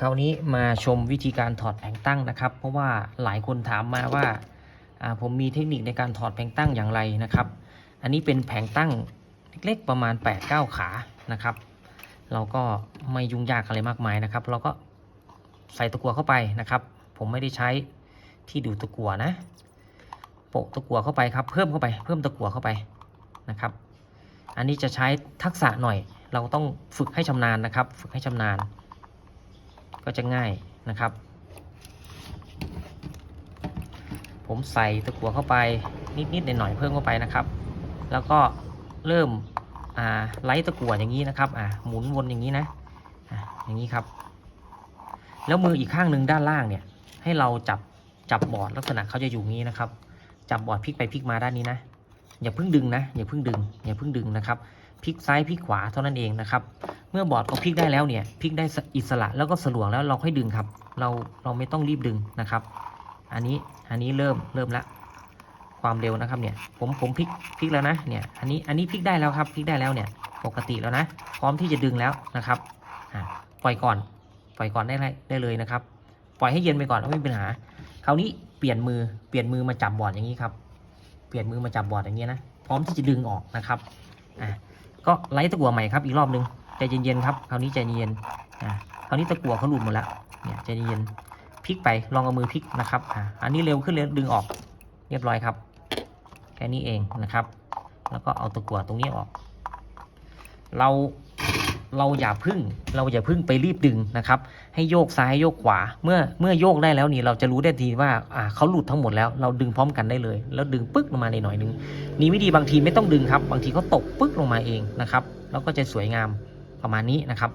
คราวนี้มาชมวิธีการถอดแผงตั้งนะครับ เพราะว่าหลายคนถามมาว่าผมมีเทคนิคในการถอดแผงตั้งอย่างไรนะครับ อันนี้เป็นแผงตั้งเล็กๆประมาณ 8-9 ขานะครับ เราก็ไม่ยุ่งยากอะไรมากมายนะครับ เราก็ใส่ตะกั่วเข้าไปนะครับ ผมไม่ได้ใช้ที่ดูดตะกั่วนะโปะตะกั่วเข้าไปครับ เพิ่มเข้าไป เพิ่มตะกั่วเข้าไปนะครับ อันนี้จะใช้ทักษะหน่อย เราต้องฝึกให้ชำนาญนะครับ ฝึกให้ชำนาญ ก็จะง่ายนะครับ ผมใส่ตะกั่วเข้าไปนิดๆหน่อยๆเพิ่มเข้าไปนะครับ แล้วก็เริ่มไล่ตะกั่วอย่างนี้นะครับหมุนวนอย่างนี้นะอ่าอย่างนี้ครับ แล้วมืออีกข้างหนึ่งด้านล่างเนี่ย ให้เราจับจับบอร์ดลักษณะเขาจะอยู่งี้นะครับ จับบอร์ดพลิกไปพลิกมาด้านนี้นะอย่าเพิ่งดึงนะอย่าเพิ่งดึงอย่าเพิ่งดึงนะครับ พลิกซ้ายพลิกขวาเท่านั้นเองนะครับ เมื่อบอร์ดเขาพลิกได้แล้วเนี่ยพลิกได้อิสระแล้วก็สะดวกแล้วเราค่อยดึงครับ เราเราไม่ต้องรีบดึงนะครับ อันนี้อันนี้เริ่มเริ่มละความเร็วนะครับเนี่ยผมผมพลิกพลิกแล้วนะเนี่ยอันนี้อันนี้พลิกได้แล้วครับพลิกได้แล้วเนี่ยปกติแล้วนะ พร้อมที่จะดึงแล้วนะครับปล่อยก่อน ปล่อยก่อนได้เลยได้เลยนะครับ ปล่อยให้เย็นไปก่อนไม่มีปัญหาคราวนี้เปลี่ยนมือเปลี่ยนมือมาจับบอร์ดอย่างนี้ครับ เปลี่ยนมือมาจับบอร์ดอย่างนี้นะพร้อมที่จะดึงออกนะครับอ่า ก็ไล่ตะกั่วใหม่ครับอีกรอบนึงใจเย็นๆครับคราวนี้ใจเย็นอ่าคราวนี้ตะกั่วเขาหลุดหมดแล้วเนี่ยใจเย็นพลิกไปลองเอามือพลิกนะครับอ่าอันนี้เร็วขึ้นเลยดึงออกเรียบร้อยครับแค่นี้เองนะครับ แล้วก็เอาตะกั่วตรงนี้ออก เรา เราอย่าพึ่งเราอย่าพึ่งไปรีบดึงนะครับ ให้โยกซ้ายโยกขวา เมื่อเมื่อโยกได้แล้วนี่เราจะรู้ได้ทีว่าอ่าเขาหลุดทั้งหมดแล้วเราดึงพร้อมกันได้เลย แล้วดึงปึ๊กลงมาในหน่อยนึงนี่วิธีบางทีไม่ต้องดึงครับ บางทีเขาตกปึ๊กลงมาเองนะครับ แล้วก็จะสวยงามประมาณนี้นะครับ